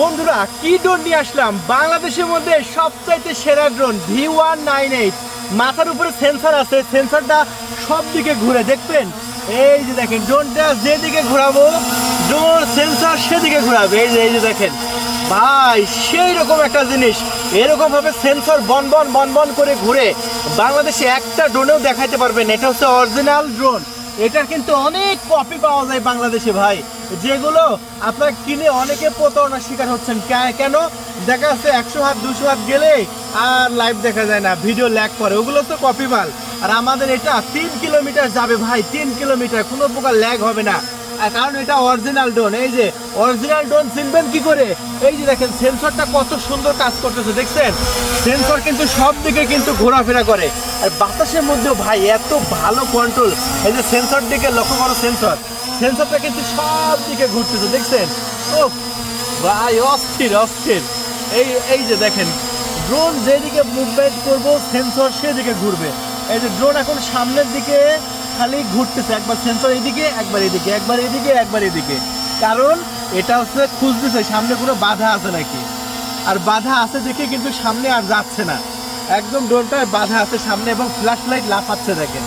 বন্ধুরা, কি ড্রোন নিয়ে আসলাম? বাংলাদেশের মধ্যে সবচাইতে সেরা drone V one nine eight মাথার উপরে সেন্সর আছে সেন্সরটা সব দিকে ঘুরে, দেখবেন? এই যে দেখেন ড্রোনটা যেদিকে ঘোরাবো ড্রোন সেন্সার সেদিকে ঘোরাবে। এই যে এই যে দেখেন। ভাই সেই রকম একটা জিনিস। এরকম ভাবে সেন্সর বন বন বন বন করে ঘুরে বাংলাদেশে একটা ড্রোনেও দেখাইতে পারবেন। এটা হচ্ছে অরিজিনাল ড্রোন এটার কিন্তু অনেক কপি পাওয়া যায় বাংলাদেশে, ভাই। যেগুলো আপনার কিনে অনেকে প্রতারণার শিকার হচ্ছেন। কেন? দেখা যাচ্ছে একশো হাত, দুশো হাত গেলে আর লাইভ দেখা যায় না ভিডিও ল্যাক করে ওগুলো তো কপি মাল। আর আমাদের এটা তিন কিলোমিটার যাবে ভাই, তিন কিলোমিটার কোনো প্রকার ল্যাগ হবে না। কারণ এটা অরিজিনাল ড্রোন এই যে অরিজিনাল ড্রোন চিনবেন কি করে? এই যে দেখেন সেন্সরটা কত সুন্দর কাজ করতেছে, দেখছেন? সেন্সর কিন্তু সব দিকে কিন্তু ঘোরাফেরা করে। আর বাতাসের মধ্যেও ভাই, এত ভালো কন্ট্রোল এই যে সেন্সর দিকে লক্ষ্য করো সেন্সর সেন্সরটা কিন্তু সব দিকে ঘুরতেছে, দেখছেন? ও ভাই, অস্থির অস্থির। এই এই যে দেখেন ড্রোন যেদিকে মুভমেন্ট করব সেন্সর সেদিকে ঘুরবে। এই যে ড্রোন এখন সামনের দিকে খালি ঘুরতেছে, একবার সেন্সর এদিকে, একবার এদিকে একবার এদিকে একবার এদিকে। কারণ এটা হচ্ছে খুঁজতেছে, সামনে কোনো বাধা আছে নাকি? আর বাধা আছে দেখে কিন্তু সামনে আর যাচ্ছে না। একদম ড্রোনটায় বাধা আছে সামনে এবং ফ্ল্যাশ লাইট লাফাচ্ছে দেখেন।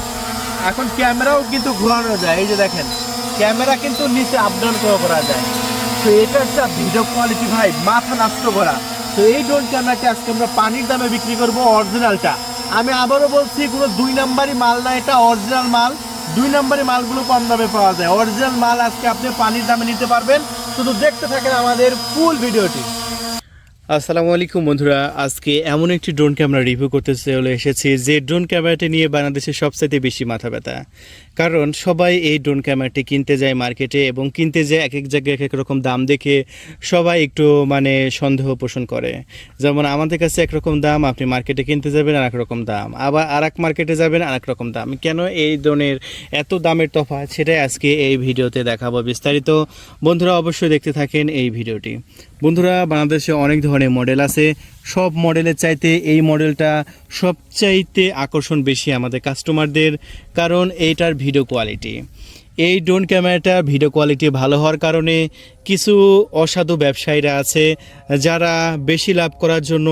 এখন ক্যামেরাও কিন্তু ঘোরানো যায়, এই যে দেখেন। ক্যামেরা কিন্তু নিচে আপ ডাউন করা যায়। তো এটা একটা ভিডিও কোয়ালিটি ভাই, মাথা নষ্ট করা। তো এই ড্রোন ক্যামেরাটি আজকে আমরা পানির দামে বিক্রি করব অরিজিনালটা আমি আবারও বলছি, কোনো দুই নাম্বারই মাল না, এটা অরিজিনাল মাল। দুই নম্বরে মালগুলো কম দামে পাওয়া যায়। অরিজিনাল মাল আজকে আপনি পানির দামে নিতে পারবেন। শুধু দেখতে থাকেন আমাদের ফুল ভিডিওটি আসসালামু আলাইকুম বন্ধুরা। আজকে এমন একটি ড্রোন ক্যামেরা রিভিউ করতে চলে এসেছি, যে ড্রোন ক্যামেরাটি নিয়ে বাংলাদেশের সবচাইতে বেশি মাথা ব্যথা। কারণ সবাই এই ড্রোন ক্যামেরাটি কিনতে যায় মার্কেটে এবং কিনতে যায় এক এক জায়গায় এক এক রকম দাম দেখে সবাই একটু মানে সন্দেহ পোষণ করে। যেমন আমাদের কাছে একরকম দাম, আপনি মার্কেটে কিনতে যাবেন আর রকম দাম। আবার আর এক মার্কেটে যাবেন আর এক রকম দাম। কেন এই ড্রোনের এত দামের তফাৎ, সেটাই আজকে এই ভিডিওতে দেখাবো বিস্তারিত। বন্ধুরা অবশ্যই দেখতে থাকেন এই ভিডিওটি। বন্ধুরা, বাংলাদেশে অনেক ধরনের মডেল আছে। সব মডেলের চাইতে এই মডেলটা সবচাইতে আকর্ষণ বেশি আমাদের কাস্টমারদের কারণ এইটার ভিডিও কোয়ালিটি এই ড্রোন ক্যামেরাটা ভিডিও কোয়ালিটি ভালো হওয়ার কারণে কিছু অসাধু ব্যবসায়ীরা আছে, যারা বেশি লাভ করার জন্য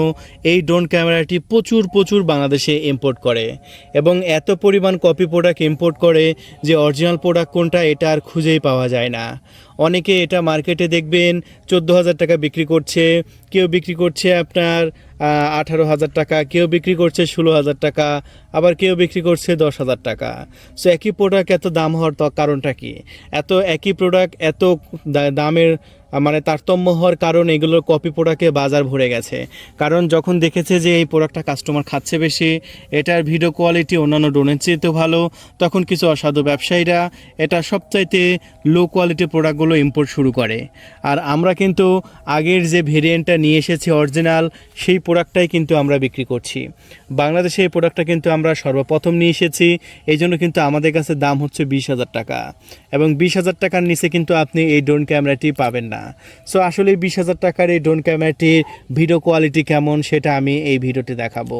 এই ড্রোন ক্যামেরাটি প্রচুর প্রচুর বাংলাদেশে ইম্পোর্ট করে এবং এত পরিমাণ কপি প্রোডাক্ট ইম্পোর্ট করে যে অরিজিনাল প্রোডাক্ট কোনটা এটা আর খুঁজেই পাওয়া যায় না। অনেকে এটা মার্কেটে দেখবেন চোদ্দ হাজার টাকা বিক্রি করছে, কেউ বিক্রি করছে আপনার আঠারো হাজার টাকা, কেউ বিক্রি করছে ষোলো হাজার টাকা, আবার কেউ বিক্রি করছে দশ হাজার টাকা। সো একই প্রোডাক্ট এত দাম হওয়ার কারণটা কি? এত একই প্রোডাক্ট এত দামের মানে তারতম্য হওয়ার কারণ এগুলোর কপি প্রোডাক্টে বাজার ভরে গেছে। কারণ যখন দেখেছে যে এই প্রোডাক্টটা কাস্টমার খাচ্ছে বেশি, এটার ভিডিও কোয়ালিটি অন্যান্য ড্রোনের চেয়েতেও ভালো, তখন কিছু অসাধু ব্যবসায়ীরা এটা সবচাইতে লো কোয়ালিটি প্রোডাক্টগুলো ইম্পোর্ট শুরু করে। আর আমরা কিন্তু আগের যে ভেরিয়েন্টটা নিয়ে এসেছি অরিজিনাল সেই প্রোডাক্টটাই কিন্তু আমরা বিক্রি করছি। বাংলাদেশে এই প্রোডাক্টটা কিন্তু আমরা সর্বপ্রথম নিয়ে এসেছি এই জন্য কিন্তু আমাদের কাছে দাম হচ্ছে বিশ হাজার টাকা। এবং বিশ হাজার টাকার নিচে কিন্তু আপনি এই ড্রোন ক্যামেরাটি পাবেন না। সো আসলে বিশ হাজার টাকার এই ড্রোন ক্যামেরাটির ভিডিও কোয়ালিটি কেমন সেটা আমি এই ভিডিওতে দেখাবো।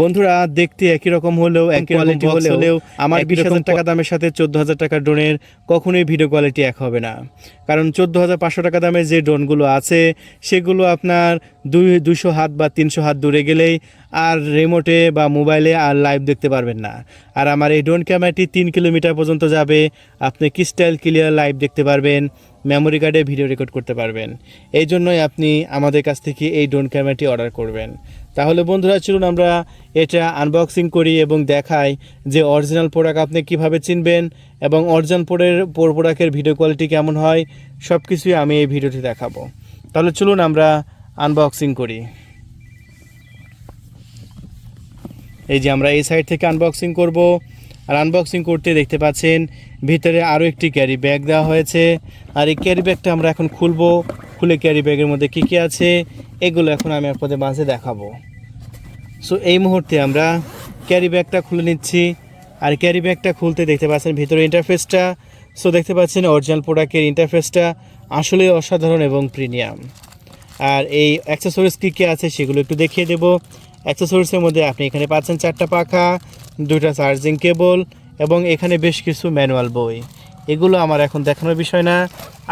বন্ধুরা দেখতে একই রকম হলেও একই কোয়ালিটি হলেও আমার বিশ হাজার টাকা দামের সাথে চোদ্দ হাজার টাকার ড্রোনের কখনোই ভিডিও কোয়ালিটি এক হবে না। কারণ চোদ্দ হাজার পাঁচশো টাকা দামের যে ড্রোনগুলো আছে সেগুলো আপনার দুই দুশো হাত বা তিনশো হাত দূরে গেলেই আর রিমোটে বা মোবাইলে আর লাইভ দেখতে পারবেন না। আর আমার এই ড্রোন ক্যামেরাটি তিন কিলোমিটার পর্যন্ত যাবে আপনি ক্রিস্টাল ক্লিয়ার লাইভ দেখতে পারবেন। মেমোরি কার্ডে ভিডিও রেকর্ড করতে পারবেন। এই জন্যই আপনি আমাদের কাছ থেকে এই ড্রোন ক্যামেরাটি অর্ডার করবেন। তাহলে বন্ধুরা, চলুন আমরা এটা আনবক্সিং করি এবং দেখাই যে অরিজিনাল প্রোডাক্ট আপনি কীভাবে চিনবেন এবং অরিজিনাল প্রোডের প্রোডাক্টের ভিডিও কোয়ালিটি কেমন হয় সব কিছুই আমি এই ভিডিওটি দেখাবো। তাহলে চলুন আমরা আনবক্সিং করি। এই যে আমরা এই সাইড থেকে আনবক্সিং করব। আর আনবক্সিং করতে দেখতে পাচ্ছেন ভিতরে আরও একটি ক্যারি ব্যাগ দেওয়া হয়েছে। আর এই ক্যারি ব্যাগটা আমরা এখন খুলবো। খুলে ক্যারি ব্যাগের মধ্যে কী কী আছে, এগুলো এখন আমি আপনাদের মাঝে দেখাবো। সো এই মুহূর্তে আমরা ক্যারি ব্যাগটা খুলে নিচ্ছি। আর ক্যারি ব্যাগটা খুলতে দেখতে পাচ্ছেন ভিতরে ইন্টারফেসটা সো দেখতে পাচ্ছেন অরিজিনাল প্রোডাক্টের ইন্টারফেসটা আসলে অসাধারণ এবং প্রিমিয়াম আর এই অ্যাক্সেসরিজ কী কী আছে সেগুলো একটু দেখিয়ে দেবো। অ্যাক্সেসরিজের মধ্যে আপনি এখানে পাচ্ছেন চারটা পাখা, দুইটা চার্জিং কেবল এবং এখানে বেশ কিছু ম্যানুয়াল বই। এগুলো আমার এখন দেখানোর বিষয় না।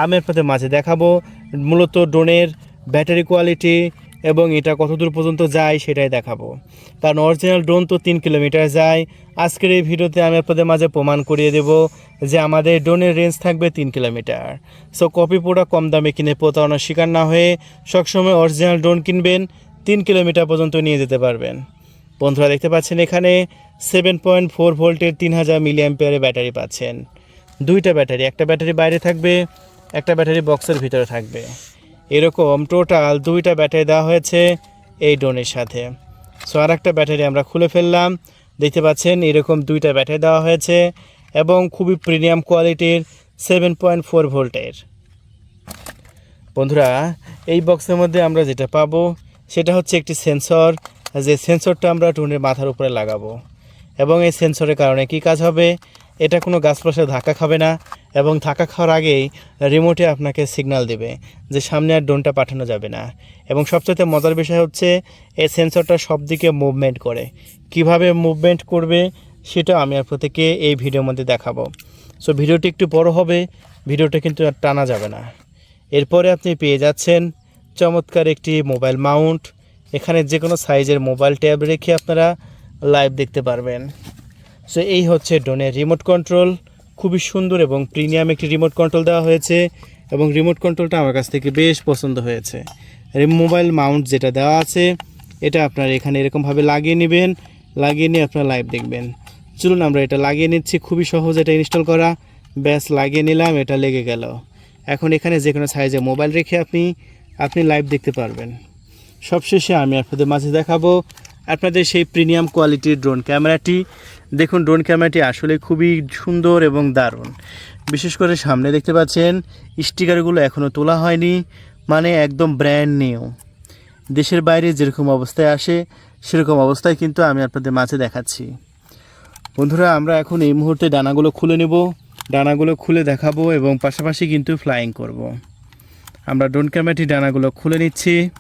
আমি আপনাদের মাঝে দেখাবো মূলত ড্রোনের ব্যাটারি কোয়ালিটি এবং এটা কতদূর পর্যন্ত যায় সেটাই দেখাবো। কারণ অরিজিনাল ড্রোন তো তিন কিলোমিটার যায়। আজকের এই ভিডিওতে আমি আপনাদের মাঝে প্রমাণ করিয়ে দেব যে আমাদের ড্রোনের রেঞ্জ থাকবে তিন কিলোমিটার। সো কপি পোড়া কম দামে কিনে প্রতারণার শিকার না হয়ে সবসময় অরিজিনাল ড্রোন কিনবেন। তিন কিলোমিটার পর্যন্ত নিয়ে যেতে পারবেন। বন্ধুরা দেখতে পাচ্ছেন এখানে সেভেন পয়েন্ট ফোর ভোল্টের তিন হাজার মিলি অ্যাম্পিয়ারের ব্যাটারি পাচ্ছেন। দুইটা ব্যাটারি, একটা ব্যাটারি বাইরে থাকবে, একটা ব্যাটারি বক্সের ভিতরে থাকবে। এরকম টোটাল দুইটা ব্যাটারি দেওয়া হয়েছে এই ড্রোনের সাথে। সো আর একটা ব্যাটারি আমরা খুলে ফেললাম। দেখতে পাচ্ছেন এরকম দুইটা ব্যাটারি দেওয়া হয়েছে এবং খুবই প্রিমিয়াম কোয়ালিটির সেভেন পয়েন্ট ফোর ভোল্টের। বন্ধুরা, এই বক্সের মধ্যে আমরা যেটা পাবো সেটা হচ্ছে একটি সেন্সর যে সেন্সরটা আমরা ড্রোনের মাথার উপরে লাগাবো। এবং এই সেন্সরের কারণে কি কাজ হবে? এটা কোনো গাছপাশে ধাক্কা খাবে না এবং ধাক্কা খাওয়ার আগেই রিমোটে আপনাকে সিগন্যাল দেবে যে সামনে আর ড্রোনটা পাঠানো যাবে না। এবং সবচেয়ে মজার বিষয় হচ্ছে, এই সেন্সরটা সব দিকে মুভমেন্ট করে। কীভাবে মুভমেন্ট করবে সেটা আমি আপনাদেরকে এই ভিডিওর মধ্যে দেখাবো। সো ভিডিওটি একটু বড় হবে ভিডিওটা কিন্তু আর টানা যাবে না। এরপরে আপনি পেয়ে যাচ্ছেন চমৎকার একটি মোবাইল মাউন্ট এখানে যে কোনো সাইজের মোবাইল ট্যাব রেখে আপনারা লাইভ দেখতে পারবেন। সো এই হচ্ছে ড্রোনের রিমোট কন্ট্রোল। খুবই সুন্দর এবং প্রিমিয়াম একটি রিমোট কন্ট্রোল দেওয়া হয়েছে এবং রিমোট কন্ট্রোলটা আমার কাছ থেকে বেশ পছন্দ হয়েছে। মোবাইল মাউন্ট যেটা দেওয়া আছে, এটা আপনার এখানে এরকমভাবে লাগিয়ে নেবেন, লাগিয়ে নিয়ে আপনারা লাইভ দেখবেন। চলুন আমরা এটা লাগিয়ে নিচ্ছি, খুবই সহজ এটা ইনস্টল করা। ব্যাস, লাগিয়ে নিলাম, এটা লেগে গেল। এখন এখানে যে কোনো সাইজে মোবাইল রেখে আপনি আপনি লাইভ দেখতে পারবেন। সবশেষে আমি আপনাদের মাঝে দেখাবো আপনাদের সেই প্রিমিয়াম কোয়ালিটির ড্রোন ক্যামেরাটি। দেখুন, ড্রোন ক্যামেরাটি আসলে খুবই সুন্দর এবং দারুণ। বিশেষ করে সামনে দেখতে পাচ্ছেন, স্টিকারগুলো এখনও তোলা হয়নি মানে একদম ব্র্যান্ড নিউ দেশের বাইরে যেরকম অবস্থায় আসে, সেরকম অবস্থায় কিন্তু আমি আপনাদের মাঝে দেখাচ্ছি। বন্ধুরা, আমরা এখন এই মুহূর্তে ডানাগুলো খুলে নেব। ডানাগুলো খুলে দেখাবো এবং পাশাপাশি কিন্তু ফ্লাইং করব। আমরা ড্রোন ক্যামেরাটি, ডানাগুলো খুলে নিচ্ছি।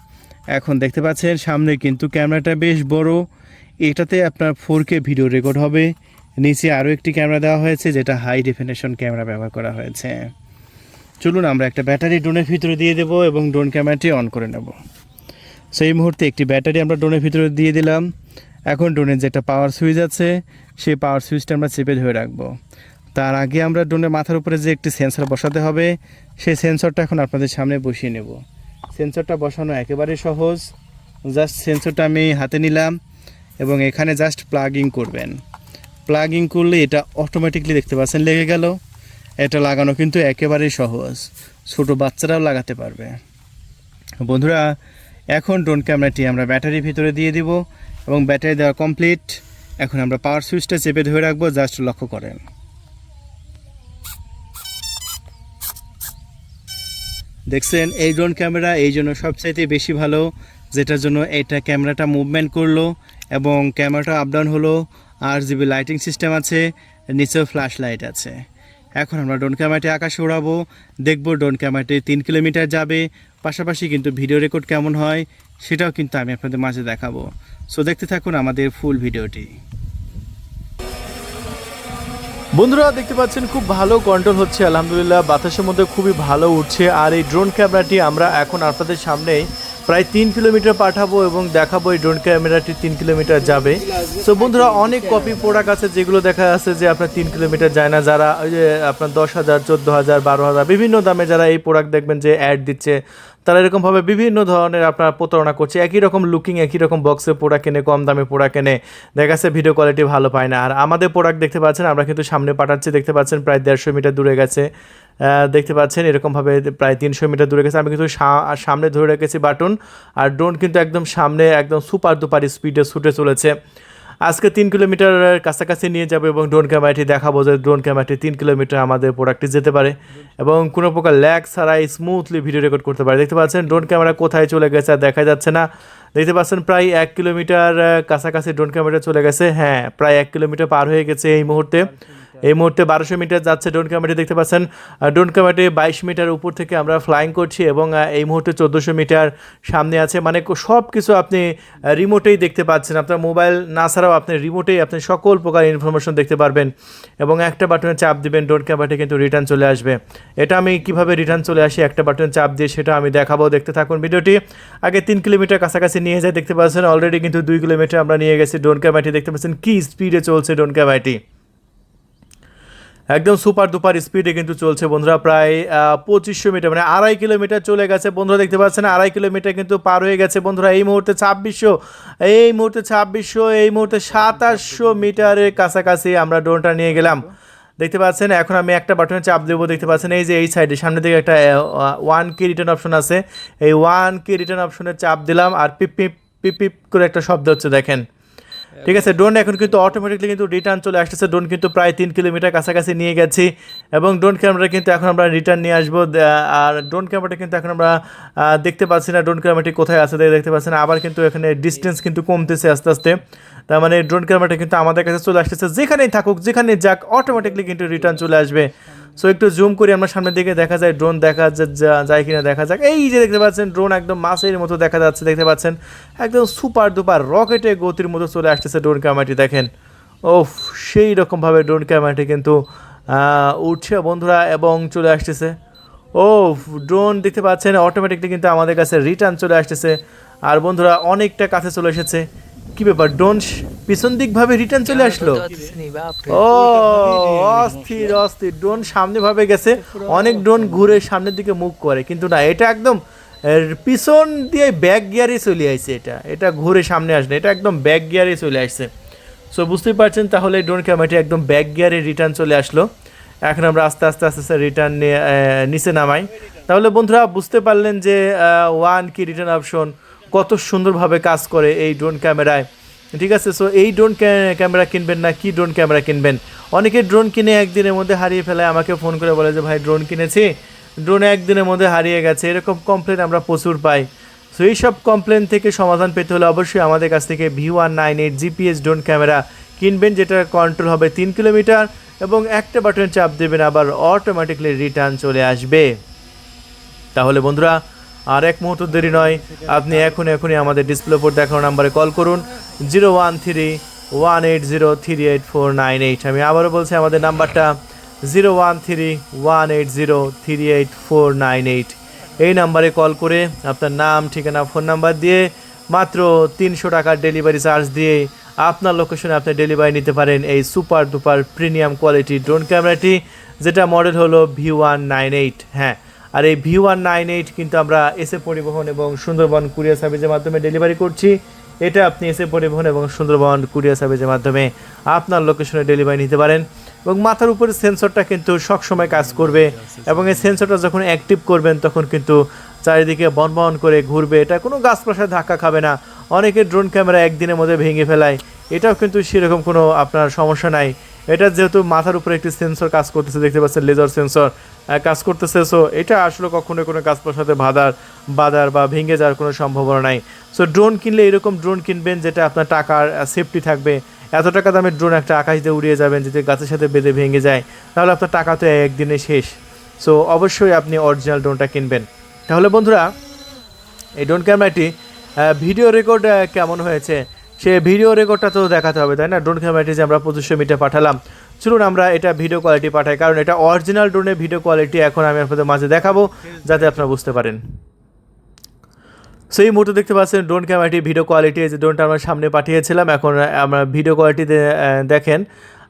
এখন দেখতে পাচ্ছেন, সামনে কিন্তু ক্যামেরাটা বেশ বড়। এটাতে আপনার ফোর কে ভিডিও রেকর্ড হবে। নিচে আরও একটি ক্যামেরা দেওয়া হয়েছে, যেটা হাই ডেফিনেশন ক্যামেরা ব্যবহার করা হয়েছে। চলুন আমরা একটা ব্যাটারি ড্রোনের ভিতরে দিয়ে দেবো এবং ড্রোন ক্যামেরাটি অন করে নেব। সেই মুহূর্তে একটি ব্যাটারি আমরা ড্রোনের ভিতরে দিয়ে দিলাম। এখন ড্রোনের যেটা পাওয়ার সুইচ আছে, সেই পাওয়ার সুইচটা আমরা চেপে ধরে রাখব। তার আগে আমরা ড্রোনের মাথার উপরে যে একটি সেন্সর বসাতে হবে, সেই সেন্সরটা এখন আপনাদের সামনে বসিয়ে নেব। সেন্সরটা বসানো একেবারে সহজ। জাস্ট সেন্সরটা আমি হাতে নিলাম এবং এখানে জাস্ট প্লাগিং করবেন। প্লাগিং করলে এটা অটোমেটিকলি দেখতে পাচ্ছেন লেগে গেল। এটা লাগানো কিন্তু একেবারেই সহজ। ছোট বাচ্চারাও লাগাতে পারবে। বন্ধুরা, এখন ড্রোন ক্যামেরাটি আমরা ব্যাটারির ভিতরে দিয়ে দিব এবং ব্যাটারি দেওয়া কমপ্লিট এখন আমরা পাওয়ার সুইচটা চেপে ধরে রাখব জাস্ট লক্ষ্য করেন। দেখছেন, এই ড্রোন ক্যামেরা এই জন্য সবচাইতে বেশি ভালো, যেটার জন্য এটা ক্যামেরাটা মুভমেন্ট করল এবং ক্যামেরাটা আপ ডাউন হলো, আর জিবি লাইটিং সিস্টেম আছে, নিচেও ফ্ল্যাশ লাইট আছে। এখন আমরা ড্রোন ক্যামেরাটি আকাশে উড়াবো দেখব ড্রোন ক্যামেরাটি তিন কিলোমিটার যাবে, পাশাপাশি কিন্তু ভিডিও রেকর্ড কেমন হয়, সেটাও কিন্তু আমি আপনাদের মাঝে দেখাবো। সো দেখতে থাকুন আমাদের ফুল ভিডিওটি বন্ধুরা, দেখতে পাচ্ছেন, খুব ভালো কন্ট্রোল হচ্ছে, আলহামদুলিল্লাহ। বাতাসের মধ্যে খুবই ভালো উঠছে। আর এই ড্রোন ক্যামেরাটি আমরা এখন আপনাদের সামনে প্রায় তিন কিলোমিটার পাঠাবো এবং দেখাবো এই ড্রোন ক্যামেরাটি তিন কিলোমিটার যাবে। তো বন্ধুরা, অনেক কপি প্রোডাক্ট আছে যেগুলো দেখা যাচ্ছে যে আপনার তিন কিলোমিটার যায় না। যারা, ওই যে, আপনার দশ হাজার, চোদ্দ হাজার, বারো হাজার, বিভিন্ন দামে যারা এই প্রোডাক্ট দেখবেন যে অ্যাড দিচ্ছে, তারা এরকমভাবে বিভিন্ন ধরনের আপনার প্রতারণা করছে। একই রকম লুকিং একই রকম বক্সে পোড়া কেনে, কম দামে পোড়া কেনে, দেখা যাচ্ছে ভিডিও কোয়ালিটি ভালো পায় না। আর আমাদের প্রোডাক্ট দেখতে পাচ্ছেন, আমরা কিন্তু সামনে পাঠাচ্ছি, দেখতে পাচ্ছেন প্রায় দেড়শো মিটার দূরে গেছে। দেখতে পাচ্ছেন, এরকমভাবে প্রায় তিনশো মিটার দূরে গেছে। আমি কিন্তু সামনে ধরে রেখেছি বাটন, আর ড্রোন কিন্তু একদম সামনে, একদম সুপার দুপার স্পিডে ছুটে চলেছে। আজকে তিন কিলোমিটারের কাছাকাছি নিয়ে যাব এবং ড্রোন ক্যামেরাটি দেখাবো যে ড্রোন ক্যামেরাটি তিন কিলোমিটার আমাদের প্রোডাক্টটি যেতে পারে এবং কোনো প্রকার ল্যাগ ছাড়াই স্মুথলি ভিডিও রেকর্ড করতে পারে। দেখতে পাচ্ছেন ড্রোন ক্যামেরা কোথায় চলে গেছে আর দেখা যাচ্ছে না। দেখতে পাচ্ছেন, প্রায় এক কিলোমিটার কাছাকাছি ড্রোন ক্যামেরা চলে গেছে। হ্যাঁ প্রায় এক কিলোমিটার পার হয়ে গেছে এই মুহূর্তে। এই মুহূর্তে বারোশো মিটার যাচ্ছে ড্রোন ক্যামেরাটি, দেখতে পাচ্ছেন আর ড্রোন ক্যামেরাটি বাইশ মিটার উপর থেকে আমরা ফ্লাইং করছি এবং এই মুহূর্তে চোদ্দোশো মিটার সামনে আছে। মানে সব কিছু আপনি রিমোটেই দেখতে পাচ্ছেন। আপনার মোবাইল না ছাড়াও আপনি রিমোটেই আপনি সকল প্রকার ইনফরমেশন দেখতে পারবেন এবং একটা বাটনে চাপ দিবেন, ড্রোন ক্যামেরাটি কিন্তু রিটার্ন চলে আসবে। এটা আমি কীভাবে রিটার্ন চলে আসি? একটা বাটনে চাপ দিয়ে সেটা আমি দেখাবো। দেখতে থাকুন ভিডিওটি। আগে তিন কিলোমিটার কাছাকাছি নিয়ে যায় দেখতে পাচ্ছেন অলরেডি কিন্তু দুই কিলোমিটার আমরা নিয়ে গেছি ড্রোন ক্যামেরাটি। দেখতে পাচ্ছেন কী স্পিডে চলছে ড্রোন ক্যামেরাটি। একদম সুপার দুপার স্পিডে কিন্তু চলছে বন্ধুরা, প্রায় পঁচিশশো মিটার মানে আড়াই কিলোমিটার চলে গেছে। বন্ধুরা দেখতে পাচ্ছেন, আড়াই কিলোমিটার কিন্তু পার হয়ে গেছে। বন্ধুরা, এই মুহূর্তে ছাব্বিশশো, এই মুহূর্তে ছাব্বিশশো, এই মুহূর্তে সাতাশশো মিটারের কাছাকাছি আমরা ড্রোনটা নিয়ে গেলাম। দেখতে পাচ্ছেন, এখন আমি একটা বাটনে চাপ দেবো। দেখতে পাচ্ছেন, এই যে এই সাইডে সামনে দিকে একটা ওয়ান কি রিটার্ন অপশন আছে। এই ওয়ান কি রিটার্ন অপশনে চাপ দিলাম, আর পিপ পিপ পিপ পিপ করে একটা শব্দ হচ্ছে, দেখেন। ঠিক আছে ড্রোন এখন কিন্তু অটোমেটিকলি কিন্তু রিটার্ন চলে আসতেছে। ড্রোন কিন্তু প্রায় তিন কিলোমিটার কাছাকাছি নিয়ে গেছি এবং ড্রোন ক্যামেরা কিন্তু এখন আমরা রিটার্ন নিয়ে আসব। আর ড্রোন ক্যামেরাটা কিন্তু এখন আমরা দেখতে পাচ্ছি না ড্রোন ক্যামেরাটি কোথায় আছে, দেখতে পাচ্ছি না। আবার কিন্তু এখানে ডিস্টেন্স কিন্তু কমতেছে আস্তে আস্তে। তার মানে ড্রোন ক্যামেরাটা কিন্তু আমাদের কাছে চলে আসতেছে। যেখানেই থাকুক যেখানে যাক অটোমেটিকলি কিন্তু রিটার্ন চলে আসবে। সো একটু জুম করি, আমরা সামনের দিকে দেখা যায় ড্রোন দেখা যায় কিনা দেখা যাক। এই যে দেখতে পাচ্ছেন ড্রোন একদম মাছের মতো দেখা যাচ্ছে, দেখতে পাচ্ছেন? একদম সুপার দুপার রকেটে গতির মতো চলে আসতেছে ড্রোন ক্যামেরাটি দেখেন। ওফ, সেই রকমভাবে ড্রোন ক্যামেরাটি কিন্তু উঠছে বন্ধুরা, এবং চলে আসতেছে। ও ড্রোন দেখতে পাচ্ছেন অটোমেটিকলি কিন্তু আমাদের কাছে রিটার্ন চলে আসতেছে। আর বন্ধুরা, অনেকটা কাছে চলে এসেছে। কি ব্যাপার? ড্রোন পিছন দিক ভাবে রিটার্ন চলে আসলো? ও অস্থির অস্থির। ড্রোন সামনে ভাবে গেছে। অনেক ড্রোন ঘুরে সামনের দিকে মুখ করে। কিন্তু না এটা একদম এর পিছন দিয়ে ব্যাক গিয়ারে চলে আসছে এটা। এটা ঘুরে সামনে আসে না, এটা একদম ব্যাক গিয়ারে চলে আসছে। সো বুঝতেই পারছেন তাহলে ড্রোন ক্যামেরাটি একদম ব্যাক গিয়ারে রিটার্ন চলে আসলো। এখন আমরা আস্তে আস্তে আস্তে আস্তে রিটার্ন নিয়ে নিচে নামাই। তাহলে বন্ধুরা বুঝতে পারলেন যে ওয়ান কি রিটার্ন অপশন কত সুন্দরভাবে কাজ করে এই ড্রোন ক্যামেরায়। ঠিক আছে? সো এই ড্রোন ক্যামেরা কিনবেন না, কি ড্রোন ক্যামেরা কিনবেন? অনেকে ড্রোন কিনে একদিনের মধ্যে হারিয়ে ফেলায় আমাকে ফোন করে বলে যে, ভাই, ড্রোন কিনেছি? ড্রোন একদিনের মধ্যে হারিয়ে গেছে, এরকম কমপ্লেন আমরা প্রচুর পাই। সো এইসব কমপ্লেন থেকে সমাধান পেতে হলে অবশ্যই আমাদের কাছ থেকে V one nine eight GPS drone camera কিনবেন, যেটা কন্ট্রোল হবে তিন কিলোমিটার এবং একটা বাটন চাপ দেবেন, আবার অটোমেটিকলি রিটার্ন চলে আসবে। তাহলে বন্ধুরা আর এক মুহূর্ত দেরি নয়, আপনি এখন এখনই আমাদের ডিসপ্লে উপর দেখানো নাম্বারে কল করুন zero one three one eight zero three eight four nine eight আমি আবারও বলছি, আমাদের নাম্বারটা zero one three one eight zero three eight four nine eight এই নাম্বারে কল করে আপনার নাম, ঠিকানা ফোন নাম্বার দিয়ে মাত্র তিনশো টাকার ডেলিভারি চার্জ দিয়ে আপনার লোকেশনে আপনি ডেলিভারি নিতে পারেন এই super duper premium quality drone ক্যামেরাটি যেটা মডেল হলো ভি ওয়ান নাইন এইট হ্যাঁ আর এই ভি ওয়ান নাইন এইট কিন্তু আমরা এসে পরিবহন এবং সুন্দরবন কুরিয়ার সার্ভিসের মাধ্যমে ডেলিভারি করছি। এটা আপনি এসে পরিবহন এবং সুন্দরবন কুরিয়ার সার্ভিসের মাধ্যমে আপনার লোকেশনে ডেলিভারি নিতে পারেন এবং মাথার উপরে সেন্সরটা কিন্তু সবসময় কাজ করবে এবং এই সেন্সরটা যখন অ্যাক্টিভ করবেন তখন কিন্তু চারিদিকে বনবন করে ঘুরবে। এটা কোনো গাছপাশায় ধাক্কা খাবে না। অনেকে ড্রোন ক্যামেরা একদিনের মধ্যে ভেঙে ফেলায়। এটাও কিন্তু সেরকম কোনো আপনার সমস্যা নাই। এটা যেহেতু মাথার উপরে একটি সেন্সর কাজ করতেছে, দেখতে পাচ্ছেন লেজার সেন্সর কাজ করতেছে। সো এটা আসলে কখনো কোনো গাছপার সাথে বাধার বাধার বা ভেঙে যাওয়ার কোনো সম্ভাবনা নাই। সো ড্রোন কিনলে এরকম ড্রোন কিনবেন যেটা আপনার টাকার সেফটি থাকবে। এত টাকা দামের ড্রোন একটা আকাশ দিয়ে উড়িয়ে যাবেন যদি গাছের সাথে বেঁধে ভেঙে যায়, তাহলে আপনার টাকা তো একদিনে শেষ। সো অবশ্যই আপনি অরিজিনাল ড্রোনটা কিনবেন। তাহলে বন্ধুরা, এই ড্রোন ক্যামেরাটি ভিডিও রেকর্ড কেমন হয়েছে? সে ভিডিও রেকর্ডটা তো দেখাতে হবে, তাই না? ড্রোন ক্যামেরাটি যে আমরা পঁচিশশো মিটার পাঠালাম। চলুন আমরা এটা ভিডিও কোয়ালিটি পাঠাই, কারণ এটা অরিজিনাল ড্রোনের ভিডিও কোয়ালিটি এখন আমি আপনাদের মাঝে দেখাবো, যাতে আপনারা বুঝতে পারেন। সেই মুহূর্তে দেখতে পাচ্ছেন ড্রোন ক্যামেরাটি ভিডিও কোয়ালিটি যে ড্রোনটা আমরা সামনে পাঠিয়েছিলাম, এখন আমরা ভিডিও কোয়ালিটি দেখেন।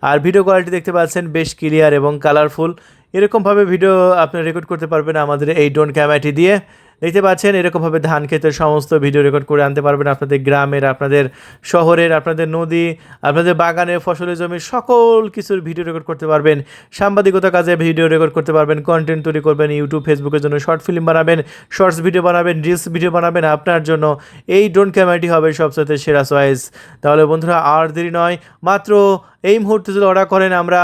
আর ভিডিও কোয়ালিটি দেখতে পাচ্ছেন বেশ ক্লিয়ার এবং কালারফুল এরকমভাবে ভিডিও আপনি রেকর্ড করতে পারবেন আমাদের এই ড্রোন ক্যামেরাটি দিয়ে। দেখতে পাচ্ছেন, এরকমভাবে ধান ক্ষেতের সমস্ত ভিডিও রেকর্ড করে আনতে পারবেন আপনাদের গ্রামের, আপনাদের শহরের, আপনাদের নদী, আপনাদের বাগানের ফসলের জমির সকল কিছুর ভিডিও রেকর্ড করতে পারবেন। সাংবাদিকতা কাজে ভিডিও রেকর্ড করতে পারবেন কন্টেন্ট তৈরি করবেন ইউটিউব ফেসবুকের জন্য শর্ট ফিল্ম বানাবেন শর্টস ভিডিও বানাবেন রিলস ভিডিও বানাবেন আপনার জন্য। এই ড্রোন ক্যামেরাটি হবে সবচেয়ে সেরা চয়েস তাহলে বন্ধুরা, আর দেরি নয়, মাত্র এই মুহূর্তে যদি অর্ডার করেন, আমরা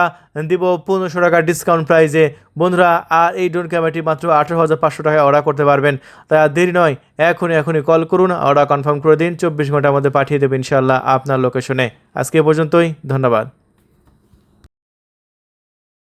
দিব পনেরোশো টাকা ডিসকাউন্ট প্রাইজে বন্ধুরা, আর এই ড্রোন ক্যামেরাটি মাত্র আঠেরো হাজার পাঁচশো টাকায় অর্ডার করতে পারবেন। তাই আর দেরি নয়, এখনই এখনই কল করুন অর্ডার কনফার্ম করে দিন, চব্বিশ ঘণ্টার মধ্যে পাঠিয়ে দেবেন ইনশাল্লাহ আপনার লোকেশনে আজকে পর্যন্তই, ধন্যবাদ।